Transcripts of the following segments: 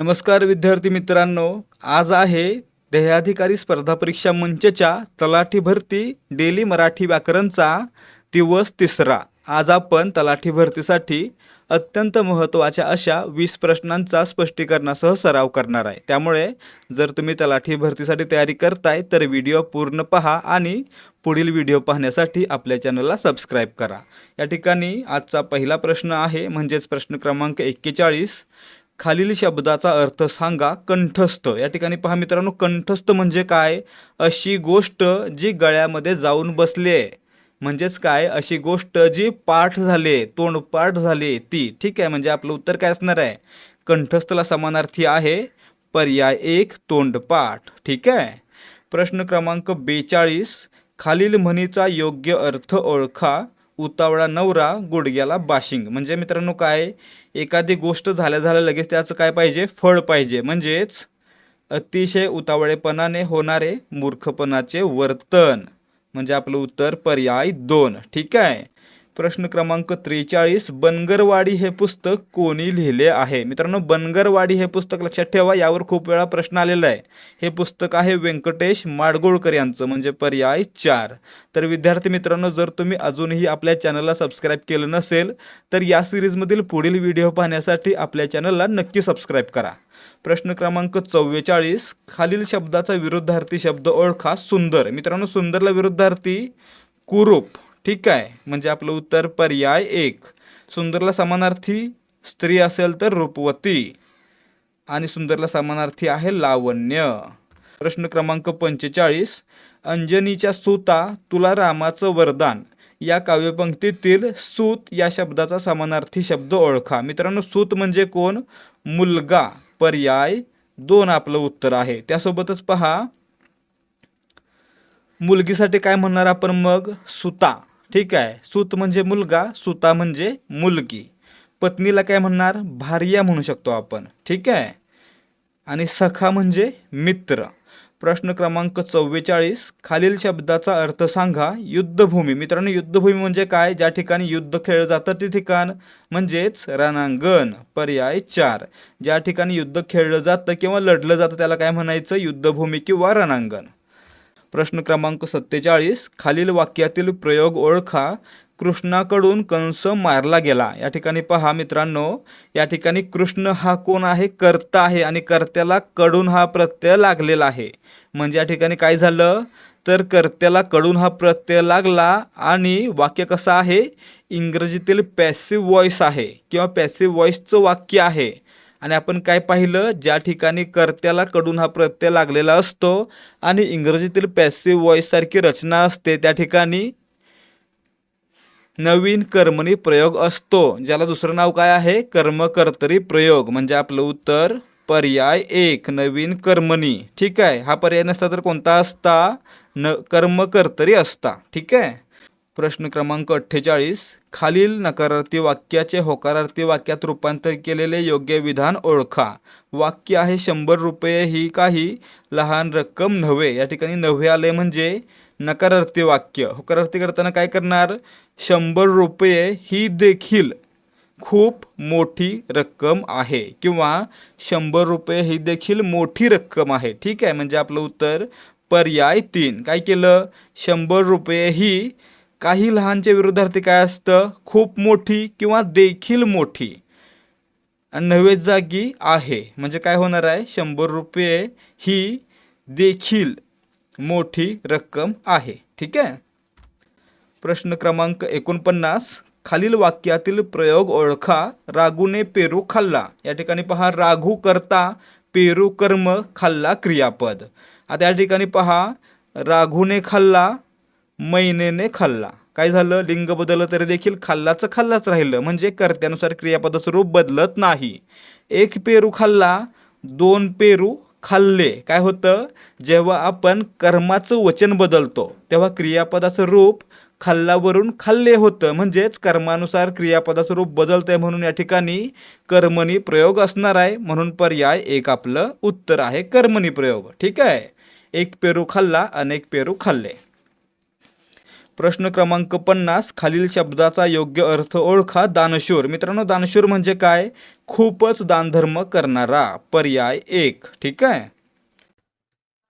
नमस्कार विद्यार्थी मित्रांनो आज आहे देहाधिकारी स्पर्धा परीक्षा मंचच्या तलाठी भरती डेली मराठी व्याकरणचा दिवस तिसरा. आज आपण तलाठी भरतीसाठी अत्यंत महत्त्वाच्या अशा वीस प्रश्नांचा स्पष्टीकरणासह सराव करणार आहे. त्यामुळे जर तुम्ही तलाठी भरतीसाठी तयारी करताय तर व्हिडिओ पूर्ण पहा आणि पुढील व्हिडिओ पाहण्यासाठी आपल्या चॅनलला सबस्क्राईब करा. या ठिकाणी आजचा पहिला प्रश्न आहे म्हणजेच प्रश्न क्रमांक एक्केचाळीस. खालील शब्दाचा अर्थ सांगा कंठस्थ. या ठिकाणी पहा मित्रांनो कंठस्थ म्हणजे काय? अशी गोष्ट जी गळ्यामध्ये जाऊन बसली आहे म्हणजेच काय? अशी गोष्ट जी पाठ झाली तोंडपाठ झाली ती. ठीक आहे म्हणजे आपलं उत्तर काय असणार आहे? कंठस्थला समानार्थी आहे पर्याय एक तोंडपाठ. ठीक आहे? प्रश्न क्रमांक बेचाळीस. खालील म्हणीचा योग्य अर्थ ओळखा. उतावळा नवरा गुडघ्याला बाशिंग. म्हणजे मित्रांनो काय? एखादी गोष्ट झाल्या झाल्या लगेच त्याचं काय पाहिजे? फळ पाहिजे. म्हणजेच अतिशय उतावळेपणाने होणारे मूर्खपणाचे वर्तन. म्हणजे आपलं उत्तर पर्याय दोन. ठीक आहे? प्रश्न क्रमांक त्रेचाळीस बनगरवाडी हे पुस्तक कोणी लिहिले आहे? मित्रांनो बनगरवाडी हे पुस्तक लक्षात ठेवा यावर खूप वेळा प्रश्न आलेला आहे. हे पुस्तक आहे व्यंकटेश माडगोळकर यांचं म्हणजे पर्याय चार. तर विद्यार्थी मित्रांनो जर तुम्ही अजूनही आपल्या चॅनलला सबस्क्राईब केलं नसेल तर या सिरीजमधील पुढील व्हिडिओ पाहण्यासाठी आपल्या चॅनलला नक्की सबस्क्राईब करा. प्रश्न क्रमांक चव्वेचाळीस खालील शब्दाचा विरुद्धार्थी शब्द ओळखा सुंदर. मित्रांनो सुंदरला विरुद्धार्थी कुरूप. ठीक आहे. म्हणजे आपलं उत्तर पर्याय एक. सुंदरला समानार्थी स्त्री असेल तर रूपवती. आणि सुंदरला समानार्थी आहे लावण्य. प्रश्न क्रमांक पंचेचाळीस. अंजनीच्या सुता तुला रामाचं वरदान. या काव्यपंक्तीतील सूत या शब्दाचा समानार्थी शब्द ओळखा. मित्रांनो सूत म्हणजे कोण? मुलगा. पर्याय दोन आपलं उत्तर आहे. त्यासोबतच पहा. मुलगीसाठी काय म्हणणार आपण मग? सुता. ठीक आहे. सूत म्हणजे मुलगा सुता म्हणजे मुलगी. पत्नीला काय म्हणणार? भार्या म्हणू शकतो आपण. ठीक आहे? आणि सखा म्हणजे मित्र. प्रश्न क्रमांक चव्वेचाळीस. खालील शब्दाचा अर्थ सांगा. युद्धभूमी. मित्रांनो युद्धभूमी म्हणजे काय? ज्या ठिकाणी युद्ध खेळलं जातं ते ठिकाण म्हणजेच रणांगण. पर्याय चार. ज्या ठिकाणी युद्ध खेळलं जातं किंवा लढलं जातं त्याला काय म्हणायचं? युद्धभूमी किंवा रणांगण. प्रश्न क्रमांक सत्तेचाळीस खालील वाक्यातील प्रयोग ओळखा. कृष्णाकडून कंस मारला गेला. या ठिकाणी पहा मित्रांनो या ठिकाणी कृष्ण हा कोण आहे? कर्ता आहे आणि कर्त्याला कडून हा प्रत्यय लागलेला आहे. म्हणजे या ठिकाणी काय झालं? तर कर्त्याला कडून हा प्रत्यय लागला आणि वाक्य कसं आहे? इंग्रजीतील पॅसिव्ह व्हॉइस आहे किंवा पॅसिव्ह व्हॉइसचं वाक्य आहे. आणि आपण काय पाहिलं ज्या ठिकाणी कर्त्याला कडून हा प्रत्यय लागलेला असतो आणि इंग्रजीतील पॅसिव्ह व्हॉइस सारखी रचना असते त्या ठिकाणी नवीन कर्मणी प्रयोग असतो ज्याला दुसरं नाव काय आहे? कर्मकर्तरी प्रयोग. म्हणजे आपलं उत्तर पर्याय एक नवीन कर्मणी. ठीक आहे? हा पर्याय नसता तर कोणता असता? न कर्मकर्तरी असता. ठीक आहे? प्रश्न क्रमांक अठ्ठेचाळीस खालील नकारार्थी वाक्याचे होकारार्थी वाक्यात रूपांतर केलेले योग्य विधान ओळखा. वाक्य आहे शंभर रुपये ही काही लहान रक्कम नव्हे. या ठिकाणी नव्हे आले म्हणजे नकारार्थी वाक्य. होकारार्थी करताना काय करणार? शंभर रुपये ही देखील खूप मोठी रक्कम आहे किंवा शंभर रुपये ही देखील मोठी रक्कम आहे. ठीक आहे म्हणजे आपलं उत्तर पर्याय तीन. काय केलं? शंभर रुपये ही काही लहानचे विरुद्धार्थी काय असतं? खूप मोठी किंवा देखील मोठी. आणि नव्हे जागी आहे. म्हणजे काय होणार आहे? शंभर रुपये ही देखील मोठी रक्कम आहे. ठीक आहे? प्रश्न क्रमांक एकोणपन्नास. खालील वाक्यातील प्रयोग ओळखा. राघूने पेरू खाल्ला. या ठिकाणी पहा राघू करता पेरू कर्म खाल्ला क्रियापद. आता या ठिकाणी पहा राघूने खाल्ला मैनेने खाल्ला. काय झालं? लिंग बदललं तरी देखील खाल्लाचं खाल्लाच राहिलं. म्हणजे कर्त्यानुसार क्रियापदाचं रूप बदलत नाही. एक पेरू खाल्ला दोन पेरू खाल्ले. काय होतं? जेव्हा आपण कर्माचं वचन बदलतो तेव्हा क्रियापदाचं रूप खाल्लावरून खाल्ले होतं. म्हणजेच कर्मानुसार क्रियापदाचं रूप बदलतंय म्हणून या ठिकाणी कर्मणी प्रयोग असणार आहे. म्हणून पर्याय एक आपलं उत्तर आहे कर्मणी प्रयोग. ठीक आहे? एक पेरू खाल्ला अनेक पेरू खाल्ले. प्रश्न क्रमांक पन्नास खालील शब्दाचा योग्य अर्थ ओळखा. दानशूर. मित्रांनो दानशूर म्हणजे काय? खूपच दानधर्म करणारा. पर्याय एक. ठीक आहे?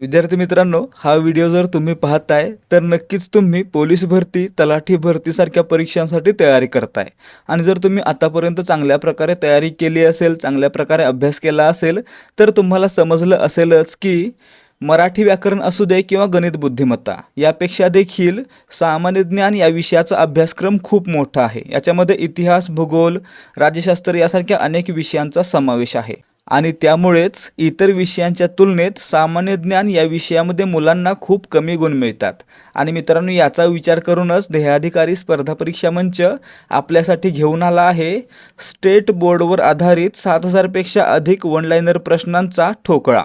विद्यार्थी मित्रांनो हा व्हिडिओ जर तुम्ही पाहताय तर नक्कीच तुम्ही पोलीस भरती तलाठी भरतीसारख्या परीक्षांसाठी तयारी करताय. आणि जर तुम्ही आतापर्यंत चांगल्या प्रकारे तयारी केली असेल चांगल्या प्रकारे अभ्यास केला असेल तर तुम्हाला समजलं असेलच की मराठी व्याकरण असू दे किंवा गणित बुद्धिमत्ता यापेक्षा देखील सामान्य ज्ञान या विषयाचा अभ्यासक्रम खूप मोठा आहे. याच्यामध्ये इतिहास भूगोल राज्यशास्त्र यासारख्या अनेक विषयांचा समावेश आहे. आणि त्यामुळेच इतर विषयांच्या तुलनेत सामान्य ज्ञान या विषयामध्ये मुलांना खूप कमी गुण मिळतात. आणि मित्रांनो याचा विचार करूनच ध्येयाधिकारी स्पर्धा परीक्षा मंच आपल्यासाठी घेऊन आला आहे. स्टेट बोर्डवर आधारित सात हजारपेक्षा अधिक वनलायनर प्रश्नांचा ठोकळा.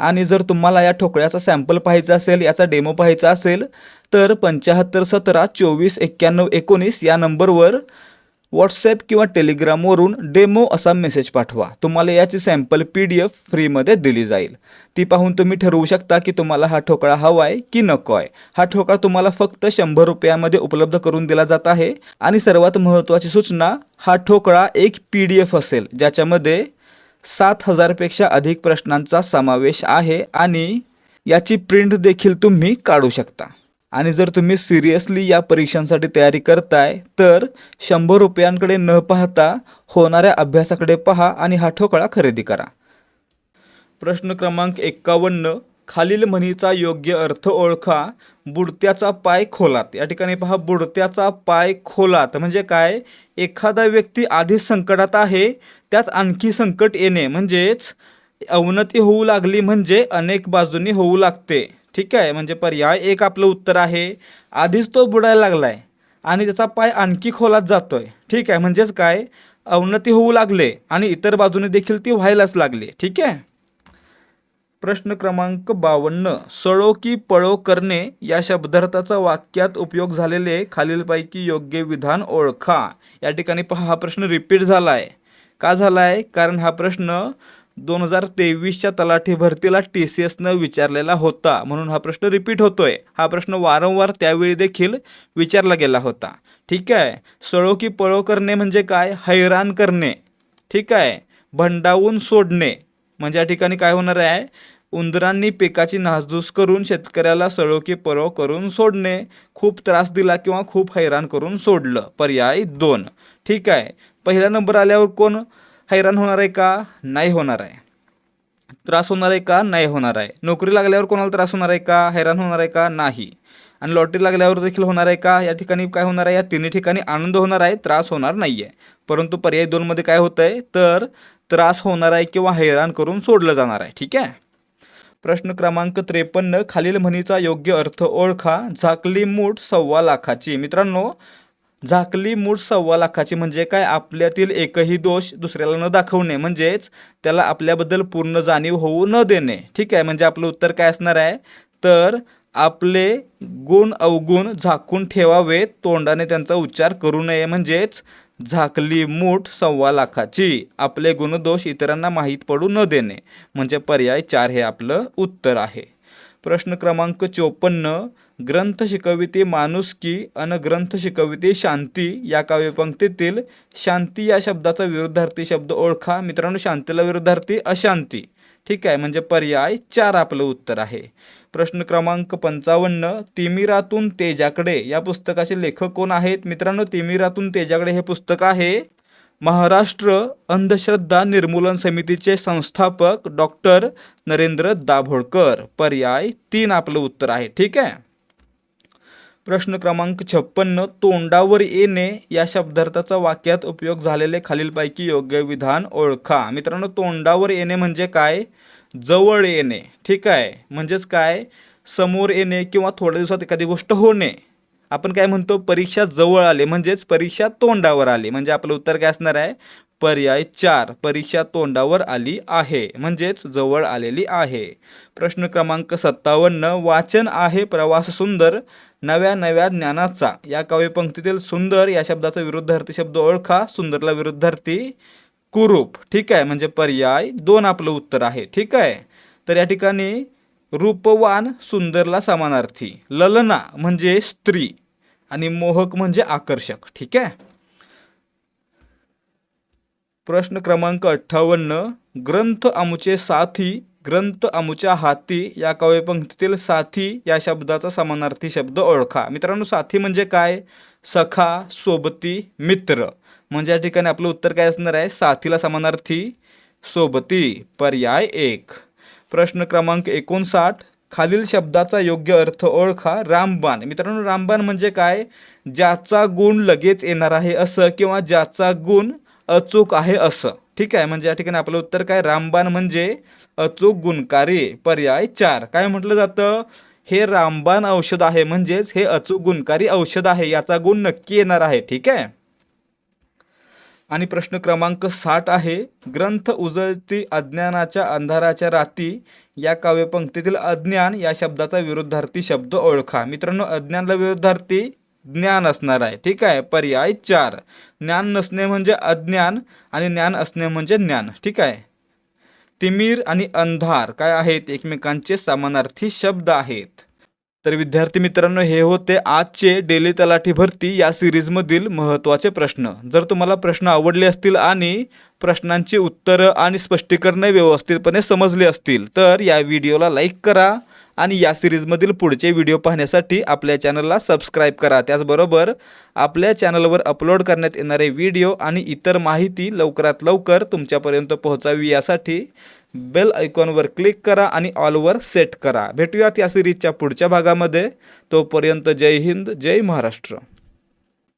आणि जर तुम्हाला या ठोकळ्याचा सॅम्पल पाहायचा असेल याचा डेमो पाहायचा असेल तर पंच्याहत्तर सतरा चोवीस एक्क्याण्णव एकोणीस या नंबरवर व्हॉट्सॲप किंवा टेलिग्रामवरून डेमो असा मेसेज पाठवा. तुम्हाला याची सॅम्पल पी डी एफ फ्रीमध्ये दिली जाईल. ती पाहून तुम्ही ठरवू शकता की तुम्हाला हा ठोकळा हवा आहे की नको आहे हा ठोकळा तुम्हाला फक्त शंभर रुपयामध्ये उपलब्ध करून दिला जात आहे. आणि सर्वात महत्त्वाची सूचना हा ठोकळा एक पी डी एफ असेल ज्याच्यामध्ये सात हजारपेक्षा अधिक प्रश्नांचा समावेश आहे आणि याची प्रिंट देखील तुम्ही काढू शकता. आणि जर तुम्ही सिरियसली या परीक्षांसाठी तयारी करताय तर शंभर रुपयांकडे न पाहता होणाऱ्या अभ्यासाकडे पहा आणि हा ठोकळा खरेदी करा. प्रश्न क्रमांक एक्कावन्न खालील म्हणीचा योग्य अर्थ ओळखा. बुडत्याचा पाय खोलात. या ठिकाणी पहा बुडत्याचा पाय खोलात. म्हणजे काय? एखादा व्यक्ती आधीच संकटात आहे त्यात आणखी संकट येणे. म्हणजेच अवनती होऊ लागली म्हणजे अनेक बाजूंनी होऊ लागते. ठीक आहे? म्हणजे पर्याय एक आपलं उत्तर आहे. आधीच तो बुडायला लागलाय आणि त्याचा पाय आणखी खोलात जातोय. ठीक आहे? म्हणजेच काय? अवनती होऊ लागले आणि इतर बाजूने देखील ती व्हायलाच लागली. ठीक आहे? प्रश्न क्रमांक बावन्न सळो की पळो करणे या शब्दार्थाचा वाक्यात उपयोग झालेले खालीलपैकी योग्य विधान ओळखा. या ठिकाणी पहा हा प्रश्न रिपीट झाला आहे का झाला आहे कारण हा प्रश्न दोन हजार तेवीसच्या तलाठी भरतीला टी सी एसनं विचारलेला होता म्हणून हा प्रश्न रिपीट होतोय. हा प्रश्न वारंवार त्यावेळी देखील विचारला गेला होता. ठीक आहे. सळो की पळो करणे म्हणजे काय? हैराण करणे. ठीक आहे. भंडावून सोडणे. म्हणजे या ठिकाणी काय होणार आहे? उंदरांनी पिकाची नासधूस करून शेतकऱ्याला सळोकी की करून सोडणे खूप त्रास दिला किंवा खूप हैराण करून सोडलं. पर्याय दोन. ठीक आहे. पहिला नंबर आल्यावर कोण हैराण होणार आहे का? नाही होणार आहे. त्रास होणार आहे का? नाही होणार आहे. नोकरी लागल्यावर कोणाला त्रास होणार आहे का? हैराण होणार आहे का? नाही. आणि लॉटरी लागल्यावर देखील होणार आहे का? या ठिकाणी काय होणार आहे? या तिन्ही ठिकाणी आनंद होणार आहे त्रास होणार नाही आहे परंतु पर्याय दोनमध्ये काय होतं आहे तर त्रास होणार आहे किंवा हैराण करून सोडलं जाणार आहे. ठीक आहे? प्रश्न क्रमांक त्रेपन्न खालील म्हणीचा योग्य अर्थ ओळखा. झाकली मूठ सव्वा लाखाची. मित्रांनो झाकली मूठ सव्वा लाखाची म्हणजे काय? आपल्यातील एकही दोष दुसऱ्याला न दाखवणे म्हणजेच त्याला आपल्याबद्दल पूर्ण जाणीव होऊ न देणे. ठीक आहे? म्हणजे आपलं उत्तर काय असणार आहे? तर आपले गुण अवगुण झाकून ठेवावे तोंडाने त्यांचा उच्चार करू नये म्हणजेच झाकली मूठ सव्वा लाखाची. आपले गुणदोष इतरांना माहीत पडू न देणे म्हणजे पर्याय चार हे आपलं उत्तर आहे. प्रश्न क्रमांक चोपन्न ग्रंथ शिकविते माणुसकी अन ग्रंथ शिकविते शांती? या काव्यपंक्तीतील शांती या शब्दाचा विरुद्धार्थी शब्द ओळखा. मित्रांनो शांतीला विरुद्धार्थी अशांती. ठीक आहे म्हणजे पर्याय चार आपलं उत्तर आहे. प्रश्न क्रमांक पंचावन्न तिमिरातून तेजाकडे. या पुस्तकाचे लेखक कोण आहेत? मित्रांनो तिमिरातून तेजाकडे हे पुस्तक आहे. महाराष्ट्र अंधश्रद्धा निर्मूलन समितीचे संस्थापक डॉक्टर नरेंद्र दाभोळकर. पर्याय तीन आपलं उत्तर आहे. ठीक आहे? प्रश्न क्रमांक छप्पन्न तोंडावर येणे. या शब्दार्थाचा वाक्यात उपयोग झालेले खालीलपैकी योग्य विधान ओळखा. मित्रांनो तोंडावर येणे म्हणजे काय? जवळ येणे. ठीक आहे? म्हणजेच काय? समोर येणे किंवा थोड्या दिवसात एखादी गोष्ट होणे. आपण काय म्हणतो? परीक्षा जवळ आले. म्हणजेच परीक्षा तोंडावर आली. म्हणजे आपलं उत्तर काय असणार आहे? पर्याय चार. परीक्षा तोंडावर आली आहे. म्हणजेच जवळ आलेली आहे. प्रश्न क्रमांक सत्तावन्न. वाचन आहे प्रवास सुंदर. नव्या नव्या ज्ञानाचा. या काव्यपंक्तीतील सुंदर या शब्दाचा विरुद्धार्थी शब्द ओळखा. सुंदरला विरुद्धार्थी कुरूप. ठीक आहे? म्हणजे पर्याय दोन आपलं उत्तर आहे. ठीक आहे? तर या ठिकाणी रूपवान सुंदरला समानार्थी. ललना म्हणजे स्त्री आणि मोहक म्हणजे आकर्षक. ठीक आहे? प्रश्न क्रमांक अठ्ठावन्न. ग्रंथ अमुचे साथी ग्रंथ आमुच्या हाती या काव्यपंक्तीतील साथी या शब्दाचा समानार्थी शब्द ओळखा. मित्रांनो साथी म्हणजे काय? सखा सोबती मित्र. म्हणजे या ठिकाणी आपलं उत्तर काय असणार आहे? साथीला समानार्थी सोबती पर्याय एक. प्रश्न क्रमांक एकोणसाठ. खालील शब्दाचा योग्य अर्थ ओळखा. रामबाण. मित्रांनो रामबाण म्हणजे काय? ज्याचा गुण लगेच येणार आहे असं किंवा ज्याचा गुण अचूक आहे असं. ठीक आहे? म्हणजे या ठिकाणी आपलं उत्तर काय? रामबाण म्हणजे अचूक गुणकारी पर्याय चार. काय म्हटलं जातं? हे रामबाण औषध आहे म्हणजेच हे अचूक गुणकारी औषध आहे. याचा गुण नक्की येणार आहे. ठीक आहे? आणि प्रश्न क्रमांक साठ आहे ग्रंथ उजळती अज्ञानाच्या अंधाराच्या राती या काव्यपंक्तीतील अज्ञान या शब्दाचा विरुद्धार्थी शब्द ओळखा. मित्रांनो अज्ञानला विरुद्धार्थी ज्ञान असणार आहे. ठीक आहे? पर्याय चार. ज्ञान नसणे म्हणजे अज्ञान आणि ज्ञान असणे म्हणजे ज्ञान. ठीक आहे? तिमीर आणि अंधार काय आहेत? एकमेकांचे समानार्थी शब्द आहेत. तर विद्यार्थी मित्रांनो हे होते आजचे डेली तलाठी भरती या सिरीजमधील महत्त्वाचे प्रश्न. जर तुम्हाला प्रश्न आवडले असतील आणि प्रश्नांची उत्तरं आणि स्पष्टीकरणे व्यवस्थितपणे समजली असतील तर या व्हिडिओला लाईक करा आणि या सिरीजमधील पुढचे व्हिडिओ पाहण्यासाठी आपल्या चॅनलला सबस्क्राईब करा. त्याचबरोबर आपल्या चॅनलवर अपलोड करण्यात येणारे व्हिडिओ आणि इतर माहिती लवकरात लवकर तुमच्यापर्यंत पोहोचावी यासाठी बेल आयकॉनवर क्लिक करा आणि ऑलवर सेट करा. भेटूयात या सिरीजच्या पुढच्या भागामध्ये. तोपर्यंत जय हिंद जय महाराष्ट्र.